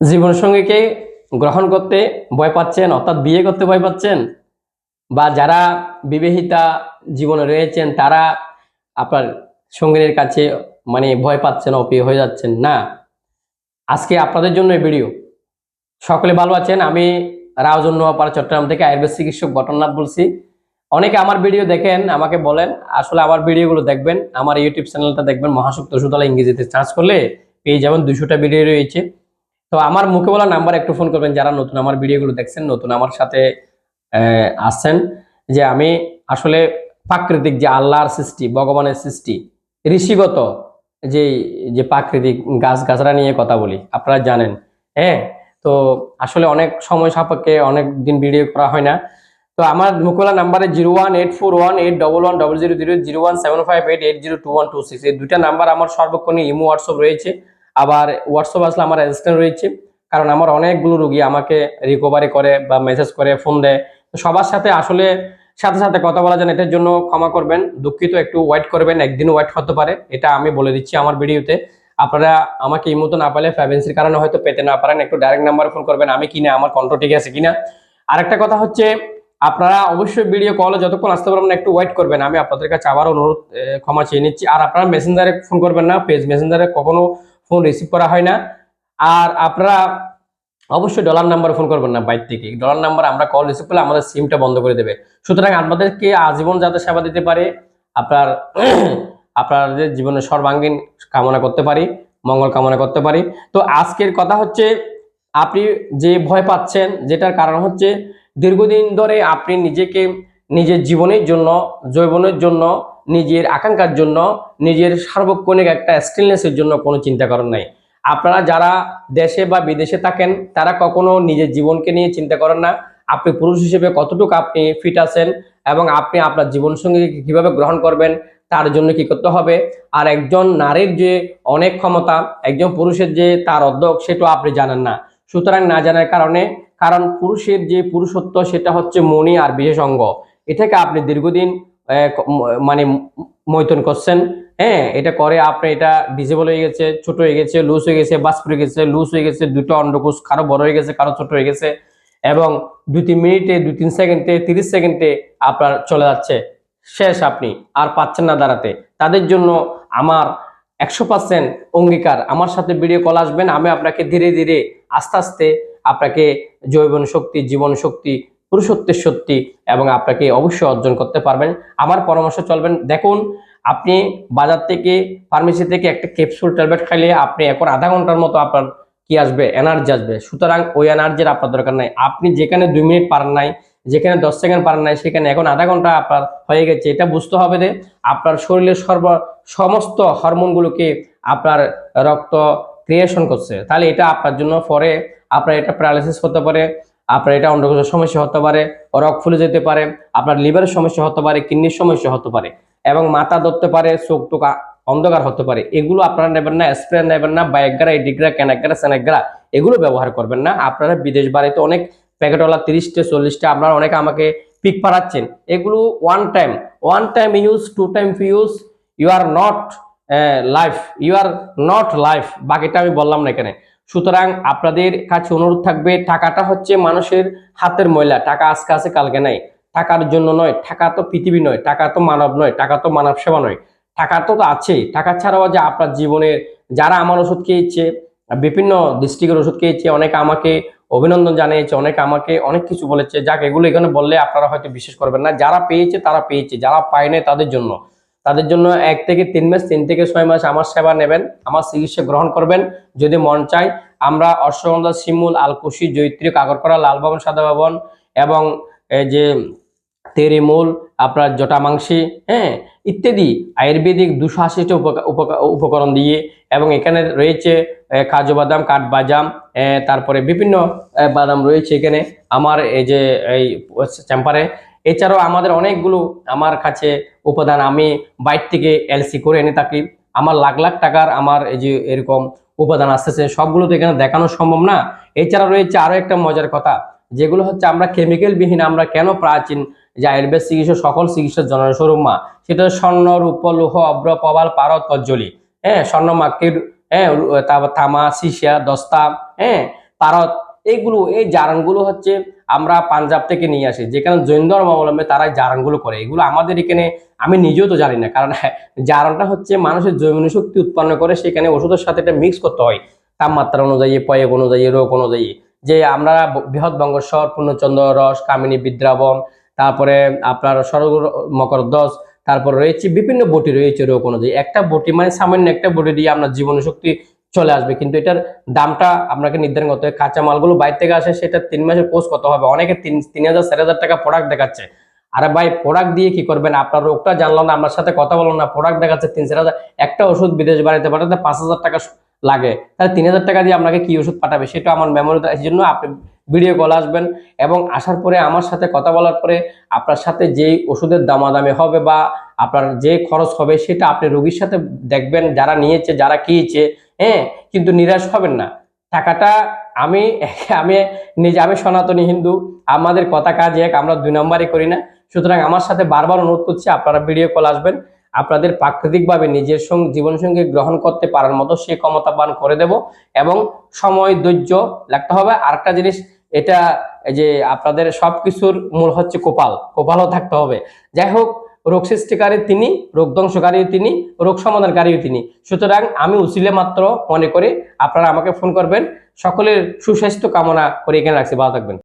জীবনসঙ্গীকে গ্রহণ করতে ভয় পাচ্ছেন, অর্থাৎ বিয়ে করতে ভয় পাচ্ছেন, বা যারা বিবাহিতা জীবনে রয়েছেন, তারা আপনার সঙ্গীর কাছে মানে ভয় পাচ্ছেন, অপ্রিয় হয়ে যাচ্ছেন। না, আজকে আপনাদের জন্য এই ভিডিও। সকলে ভালো আছেন, আমি রাওজন নোয়াপাড়া, চট্টগ্রাম থেকে আয়ুর্বেদ চিকিৎসক বটননাথ বলছি। অনেকে আমার ভিডিও দেখেন, আমাকে বলেন, আসলে আমার ভিডিওগুলো দেখবেন, আমার ইউটিউব চ্যানেলটা দেখবেন মহাশক্ত ওষুধওয়ালা ইংরেজিতে সার্চ করলে পেয়ে যাবেন, দুশোটা ভিডিও রয়েছে। তো আমার মুখে বলা নাম্বার একটু ফোন করবেন যারা নতুন আমার ভিডিওগুলো দেখছেন, নতুন আমার সাথে আসছেন। যে আমি আসলে প্রাকৃতিক যে আল্লাহর সৃষ্টি, ভগবানের সৃষ্টি, ঋষিগত যে যে প্রাকৃতিক গাছ গাছরা নিয়ে কথা বলি, আপনারা জানেন। হ্যাঁ তো আসলে অনেক সময় সাপেক্ষে অনেক দিন ভিডিও করা হয় না। তো আমার মুকুলা নাম্বারে zero one eight four one eight double one double zero zero zero one seven five eight eight zero two one two six, এই দুইটা নাম্বার আমার সর্বক্ষণই ইমো, হোয়াটসঅ্যাপ রয়েছে। আবার হোয়াটসঅ্যাপ আসলে আমার অ্যাসিস্ট্যান্ট রয়েছে, কারণ আমার অনেকগুলো রুগী আমাকে রিকভারি করে বা মেসেজ করে ফোন দেয়। তো সবার সাথে আসলে সাথে সাথে কথা বলা যায় এটার জন্য ক্ষমা করবেন, দুঃখিত, একটু ওয়েট করবেন একদিন ওয়েট হতে পারে, এটা আমি বলে দিচ্ছি আমার ভিডিওতে। আপনারা আমাকে এই মতো না পেলে ফ্যাভেন্সির কারণে হয়তো পেতে না পারেন, একটু ডাইরেক্ট নাম্বারে ফোন করবেন, আমি কিনা, আমার কন্ট্রো ঠিক আছে কিনা। আরেকটা কথা হচ্ছে, আপনারা অবশ্যই ভিডিও কলে যতক্ষণ আসতে পারবেন একটু ওয়েট করবেন। আমি আপনাদের কাছে আবার অনুরোধ ক্ষমা চেয়ে নিচ্ছি। আর আপনারা মেসেঞ্জারে ফোন করবেন না পেজ মেসেঞ্জারে কখনো ফোন রিসিভ করা হয় না। আর আপনারা অবশ্যই ডলার নাম্বারে ফোন করবেন না বাইর থেকে। ডলার নাম্বার আমরা কল রিসিভ করলে আমাদের সিমটা বন্ধ করে দেবে। সুতরাং আপনাদেরকে আজীবন যাতে সেবা দিতে পারে, আপনার আপনাদের জীবনের সর্বাঙ্গীন কামনা করতে পারি, মঙ্গল কামনা করতে পারি। তো আজকের কথা হচ্ছে, আপনি যে ভয় পাচ্ছেন, যেটার কারণ হচ্ছে, দীর্ঘদিন ধরে আপনি নিজেকে, নিজের জীবনের জন্য, যৌবনের জন্য নিজের আকাঙ্ক্ষার জন্য, নিজের সার্বক্ষণিক একটা স্টিলনেসের জন্য কোনো চিন্তা করেন নাই। আপনারা যারা দেশে বা বিদেশে থাকেন, তারা কখনো নিজের জীবনকে নিয়ে চিন্তা করেন না। আপনি পুরুষ হিসেবে কতটুকু আপনি ফিট আছেন এবং আপনি আপনার জীবনসঙ্গীকে কীভাবে গ্রহণ করবেন, তার জন্য কি করতে হবে? আর একজন নারীর যে অনেক ক্ষমতা, একজন পুরুষের যে তার অধ্যক সেটাও আপনি জানেন না। সুতরাং না জানার কারণে, কারণ পুরুষের যে পুরুষত্ব, সেটা হচ্ছে মনি আর বিশেষ অঙ্গ। এটাকে আপনি দীর্ঘদিন মানে মৈতন করছেন। হ্যাঁ এটা করে আপনি, এটা ডিজেবল হয়ে গেছে, ছোট হয়ে গেছে লুজ হয়ে গেছে বাস হয়ে গেছে লুজ হয়ে গেছে, দুটো অন্ডকোষ, কারও বড় হয়ে গেছে, কারও ছোট হয়ে গেছে। এবং দুই তিন মিনিটে দুই তিন সেকেন্ডে, তিরিশ সেকেন্ডে আপনার চলে যাচ্ছে। শেষ আপনি, আর পাচ্ছেন না দাঁড়াতে। তাদের জন্য আমার একশো পার্সেন্ট অঙ্গীকার। আমার সাথে ভিডিও কল আসবেন, আমি আপনাকে ধীরে ধীরে, আস্তে আস্তে আপনাকে জৈবন শক্তি, জীবন শক্তি পুরুষত্বের সত্যি এবং আপনাকে অবশ্যই অর্জন করতে পারবেন। আমার পরামর্শ চলবেন, দেখুন, আপনি বাজার থেকে ফার্মেসি থেকে একটা ক্যাপসুল ট্যাবলেট খাইলে আপনি এখন আধা ঘণ্টার মতো আপনার কি আসবে? এনার্জি আসবে। সুতরাং ওই এনার্জির আপনার দরকার নাই। আপনি যেখানে দুই মিনিট পারেন নাই, যেখানে দশ সেকেন্ড পারেন নাই, সেখানে এখন আধা ঘণ্টা আপনার হয়ে গেছে। এটা বুঝতে হবে যে আপনার শরীরের সর্ব, সমস্ত হরমোনগুলোকে আপনার রক্ত ক্রিয়েশন করছে। তাহলে এটা আপনার জন্য পরে আপনার এটা প্যারালাইসিস হতে পারে। আপনার এটা অন্ডকোষের সমস্যা হতে পারে রক ফুলে যেতে পারে, আপনার লিভারের সমস্যা হতে পারে, কিডনির সমস্যা হতে পারে, এবং মাথা ধরতে পারে, চোখ টোকা অন্ধকার হতে পারে, এগুলো আপনারা নেবেন না, স্প্রে নেবেন না বায়োগ্রা এডিগ্রা ক্যানাগ্রা স্যানাগ্রা এগুলো ব্যবহার করবেন না। আপনারা বিদেশ বাড়িতে অনেক প্যাকেটওয়ালা তিরিশটা, চল্লিশটা, আপনারা অনেকে আমাকে পিক পাঠাচ্ছেন, এগুলো one time one time use two time use you are not life you are not life বাকিটা আমি বললাম না এখানে। সুতরাং আপনাদের কাছে অনুরোধ থাকবে, টাকাটা হচ্ছে মানুষের হাতের ময়লা। টাকা আজকে আছে, কালকে নাই। টাকার জন্য নয়, টাকা তো পৃথিবী নয়, টাকা তো মানব নয়, টাকা তো মানব সেবা নয়। টাকা তো আছেই। টাকা ছাড়াও যে আপনার জীবনের যারা আমার ওষুধ খেয়েছে, বিভিন্ন ডিস্ট্রিক্টের ওষুধ খেয়েছে, অনেকে আমাকে অভিনন্দন জানিয়েছে, অনেকে আমাকে অনেক কিছু বলেছে। যাক, এগুলো এখানে বললে আপনারা হয়তো বিশ্বাস করবেন না। যারা পেয়েছে, তারা পেয়েছে। যারা পায় তাদের জন্য। তাদের জন্য এক থেকে তিন মাস, তিন থেকে ছয় মাস আমার সেবা নেবেন, আমার চিকিৎসা গ্রহণ করবেন। যদি মন চায়, আমরা অশ্বগন্ধা, শিমুল, আলকুশি, জৈত্রী কাকরকরা লাল ভবন সাদা ভবন এবং যে তেরিমূল আপনার জটা জটামাংসি হ্যাঁ ইত্যাদি আয়ুর্বেদিক দুশো আশিটা উপকা- উপকা- উপকরণ দিয়ে এবং এখানে রয়েছে কাজু বাদাম, কাঠবাদাম তারপরে বিভিন্ন বাদাম রয়েছে এখানে। আমার এই যে এই চেম্পারে এছাড়াও আমাদের অনেকগুলো আমার কাছে উপাদান আমি বাইর থেকে এলসি করে এনে থাকি। আমার লাখ লাখ টাকার আমার এই যে এরকম উপাদান আসতেছে, সবগুলো তো এখানে দেখানো সম্ভব না। এছাড়া রয়েছে আরও একটা মজার কথা, যেগুলো হচ্ছে আমরা কেমিক্যাল বিহীন আমরা কেন প্রাচীন যে আয়ুর্বেদ চিকিৎসা, সকল চিকিৎসার জনস্বরূপ মা? সেটা স্বর্ণ, রূপ, লৌহ অব্র প্রবাল, পারদ কজ্জলি হ্যাঁ স্বর্ণ মাকির হ্যাঁ তারপর থামা সিসিয়া দস্তা হ্যাঁ পারত এইগুলো, এই জারানগুলো হচ্ছে আমরা পাঞ্জাব থেকে নিয়ে আসি, যেখানে জৈন ধর্মাবলম্বী তারা এই জারানগুলো করে। এগুলো আমাদের এখানে আমি নিজেও তো জানি না, কারণ জারনটা হচ্ছে মানুষের জৈন শক্তি উৎপন্ন করে সেখানে ওষুধের সাথে এটা মিক্স করতে হয়। তাপমাত্রা অনুযায়ী পয়েক অনুযায়ী, রোগ অনুযায়ী। যে আমরা বৃহৎ বঙ্গস্বর পূর্ণচন্দ্র রস, কামিনী, বিদ্রাবন, তারপরে আপনার সরগ মকরদস তারপর রয়েছে বিভিন্ন বটি রয়েছে রোগ অনুযায়ী। একটা বটি মানে সামান্য একটা বটি দিয়ে আপনার জীবন শক্তি চলে আসবে। কিন্তু এটার দামটা আপনাকে নির্ধারণ করতে হবে। কাঁচা মালগুলো বাইরে থেকে আসে সেটা তিন মাসের কোর্স কত হবে? অনেকে তিন তিন হাজার, চার হাজার টাকা প্রোডাক্ট দেখাচ্ছে। আরে ভাই প্রোডাক্ট দিয়ে কি করবেন? আপনার রোগটা জানলাম না, আপনার সাথে কথা বললাম না প্রোডাক্ট দেখাচ্ছে তিন, চার হাজার। একটা ওষুধ বিদেশ বাড়িতে পাঠাতে পাঁচ হাজার টাকা লাগে। তাহলে তিন হাজার টাকা দিয়ে আপনাকে কি ওষুধ পাঠাবে? সেটা আমার মেমোরি এই জন্য আপনি ভিডিও কল আসবেন এবং আসার পরে আমার সাথে কথা বলার পরে আপনার সাথে যেই ওষুধের দামাদামি হবে বা আপনার যে খরচ হবে, সেটা আপনি রোগীর সাথে দেখবেন, যারা নিয়েছে, যারা খেয়েছে। হ্যাঁ কিন্তু নিরাশ হবেন না। টাকাটা আমি আমি নিজে, আমি সনাতনী হিন্দু, আমাদের কথা কাজ এক, আমরা দুই নম্বরই করি না। সুতরাং আমার সাথে বারবার অনুরোধ করছি, আপনারা ভিডিও কল আসবেন। আপনাদের প্রাকৃতিকভাবে নিজের সঙ্গে জীবনসঙ্গী গ্রহণ করতে পারার মতো সে ক্ষমতাবান করে দেব এবং সময়, ধৈর্য লাগতে হবে। আরেকটা জিনিস, এটা যে আপনাদের সব কিছুর মূল হচ্ছে কোপাল। কোপালও থাকতে হবে। যাই হোক রোগ সৃষ্টিকারী তিনি, রোগ ধ্বংসকারী তিনি, রোগ সমাধানকারী তিনি। সুতরাং আমি উচিলে মাত্র মনে করে, আপনারা আমাকে ফোন করবেন। সকলের সুস্বাস্থ্য কামনা করে এখানে রাখছি। ভালো থাকবেন।